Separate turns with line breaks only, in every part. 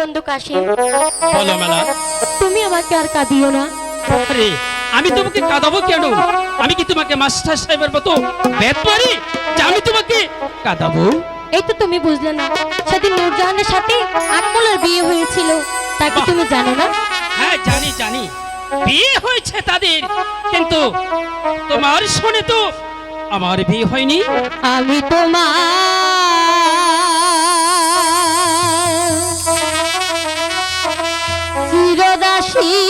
বন্ধু কাশিম
বলো মেলা।
তুমি আমাকে আর কাঁদিও না।
আরে আমি তোমাকে কাঁদাবো কেন? আমি কি তোমাকে মাস্টার সাহেবের মতো পারি যে আমি তোমাকে কাঁদাবো?
এই তো তুমি বুঝলে না সেদিন নূরজাহানের সাথে আকমলের বিয়ে হয়েছিল। তা কি তুমি জানো না?
হ্যাঁ জানি জানি। বিয়ে হয়েছে তাদের কিন্তু তোমার শুনে তো আমার বিয়ে হয়নি।
আমি তোমার আসি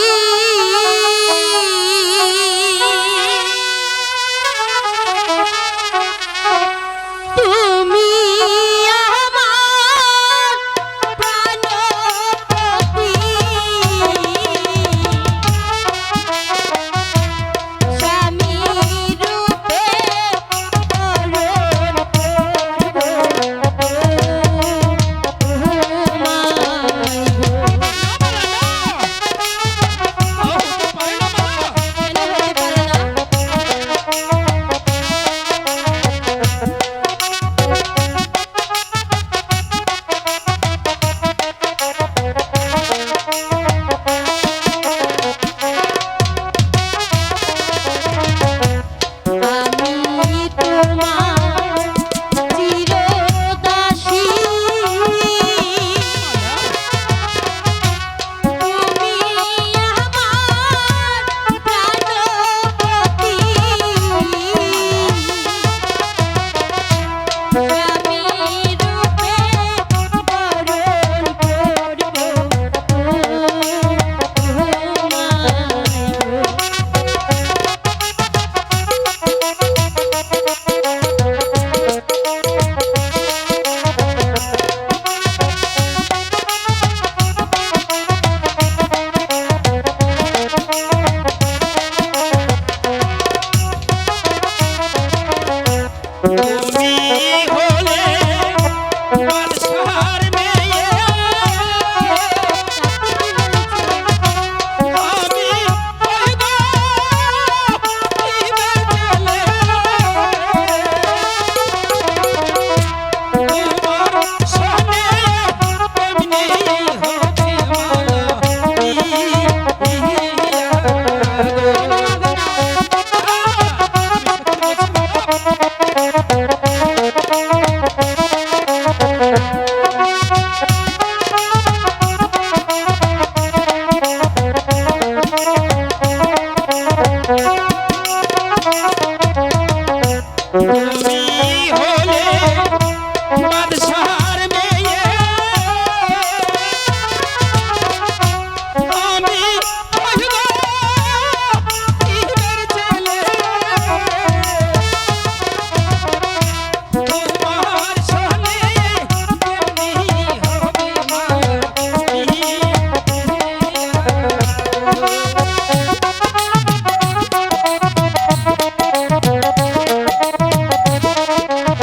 me. Thank you.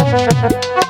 Thank you.